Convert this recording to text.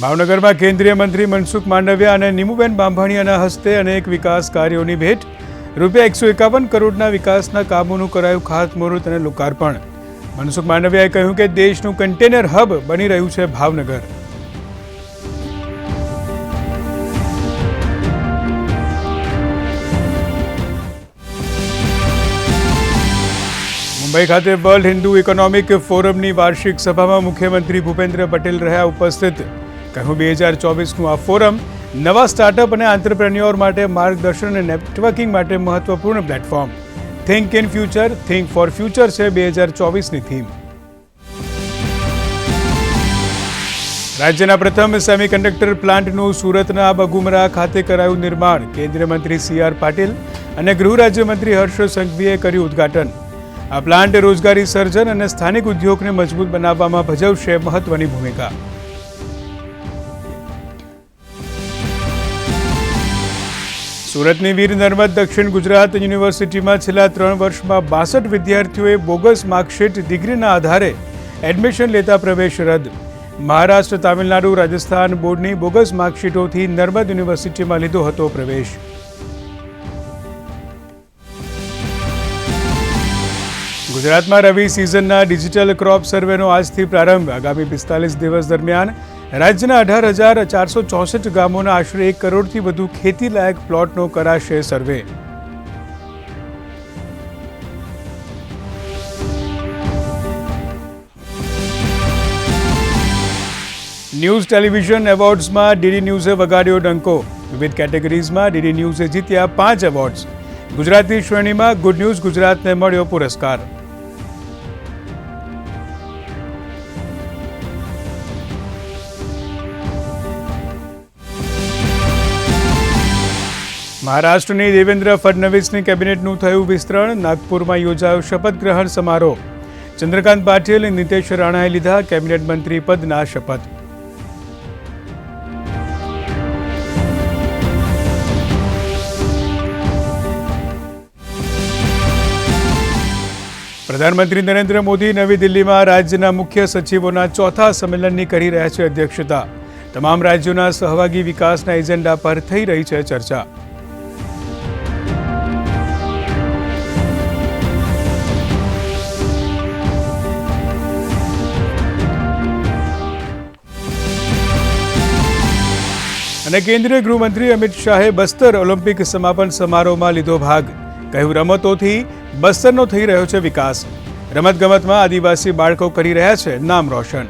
ભાવનગરમાં કેન્દ્રીય મંત્રી મનસુખ માંડવિયા અને નીમુબેન બાંભાણીયાના હસ્તે અનેક વિકાસ કાર્યોની ભેટ. રૂપિયા એકસો એકાવન કરોડના વિકાસના કામોનું કરાયું ખાતમુહૂર્ત અને લોકાર્પણ. મનસુખ માંડવિયાએ કહ્યું કે દેશનું કન્ટેનર હબ બની રહ્યું છે ભાવનગર. મુંબઈ ખાતે વર્લ્ડ હિન્દુ ઇકોનોમિક ફોરમની વાર્ષિક સભામાં મુખ્યમંત્રી ભૂપેન્દ્ર પટેલ રહ્યા ઉપસ્થિત. કહ્યું. બે હજાર ચોવીસનું આ ફોરમ નવા સ્ટાર્ટઅપ અને આંતરપ્રેન્યોર માટે માર્ગદર્શન અને નેટવર્કિંગ માટે મહત્વપૂર્ણ platform think in future think for future છે બે હજાર ચોવીસની થીમ રાજ્યના પ્રથમ સેમિકન્ડક્ટર પ્લાન્ટનું સુરતના બગુમરા ખાતે કરાયું નિર્માણ. કેન્દ્રીય મંત્રી સી આર પાટીલ અને ગૃહ રાજ્યમંત્રી હર્ષ સંઘવીએ કર્યું ઉદ્ઘાટન. આ પ્લાન્ટ રોજગારી સર્જન અને સ્થાનિક ઉદ્યોગને મજબૂત બનાવવામાં ભજવશે મહત્વની ભૂમિકા. સુરતની વીર નર્મદ દક્ષિણ ગુજરાત યુનિવર્સિટીમાં છેલ્લા ત્રણ વર્ષમાં બાસઠ વિદ્યાર્થીઓએ બોગસ માર્કશીટ ડિગ્રીના આધારે એડમિશન લેતા પ્રવેશ રદ. મહારાષ્ટ્ર, તામિલનાડુ, રાજસ્થાન બોર્ડની બોગસ માર્કશીટોથી નર્મદ યુનિવર્સિટીમાં લીધો હતો પ્રવેશ. ગુજરાતમાં રવિ સિઝનના ડિજિટલ ક્રોપ સર્વેનો આજથી પ્રારંભ. આગામી પિસ્તાલીસ દિવસ દરમિયાન રાજ્યના અઢાર હજાર ચારસો ચોસઠ ગામોના આશરે એક કરોડથી વધુ ખેતીલાયક પ્લોટનો કરાશે સર્વે. ન્યૂઝ ટેલિવિઝન એવોર્ડ્સમાં ડીડી ન્યૂઝે વગાડ્યો ડંકો. વિવિધ કેટેગરીઝમાં ડીડી ન્યૂઝે જીત્યા પાંચ એવોર્ડ્સ. ગુજરાતી શ્રેણીમાં ગુડ ન્યૂઝ ગુજરાતને મળ્યો પુરસ્કાર. મહારાષ્ટ્રની દેવેન્દ્ર ફડણવીસની કેબિનેટનું થયું વિસ્તરણ, નાગપુરમાં યોજાયો શપથ ગ્રહણ સમારોહ. ચંદ્રકાંત પાટીલ, નીતેશ રાણાએ લીધા કેબિનેટ મંત્રી પદના શપથ. પ્રધાનમંત્રી નરેન્દ્ર મોદી નવી દિલ્હીમાં રાજ્યના મુખ્ય સચિવોના ચોથા સંમેલનની કરી રહ્યા છે અધ્યક્ષતા. તમામ રાજ્યોના સહભાગી વિકાસના એજન્ડા પર થઈ રહી છે ચર્ચા. અને કેન્દ્રીય ગૃહમંત્રી અમિત શાહે બસ્તર ઓલિમ્પિક સમાપન સમારોહમાં લીધો ભાગ. કહ્યું, રમતોથી બસ્તરનો થઈ રહ્યો છે વિકાસ. રમતગમતમાં આદિવાસી બાળકો કરી રહ્યા છે નામ રોશન.